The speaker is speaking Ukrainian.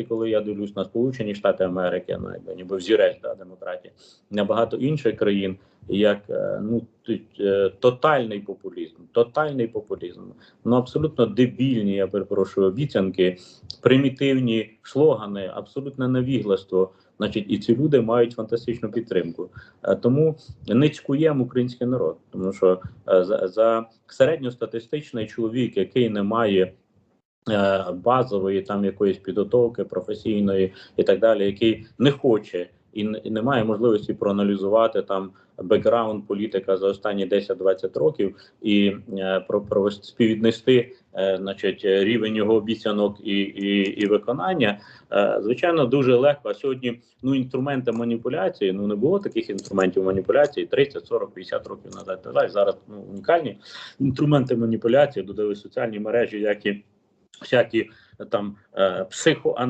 коли я дивлюсь на Сполучені Штати Америки, ну якби ніби взірець да, демократії, на багато інших країн, як е, ну е, тотальний популізм, тотальний популізм, ну абсолютно дебільні, я перепрошую, обіцянки, примітивні слогани, абсолютне навігластво. Значить, і ці люди мають фантастичну підтримку. Е, Тому не цькуємо український народ, тому що за, за середньостатистичний чоловік, який не має базової там якоїсь підготовки професійної і так далі, який не хоче і не, має можливості проаналізувати там бекграунд політика за останні 10-20 років і е, про, провести співвіднести е, значить рівень його обіцянок і, і, і виконання. Е, звичайно, дуже легко. А сьогодні ну інструменти маніпуляції. Ну не було таких інструментів маніпуляції 30, 40, 50 років назад. Далі. Зараз ну унікальні інструменти маніпуляції, додали соціальні мережі, як і всякі там е, психоаналітики,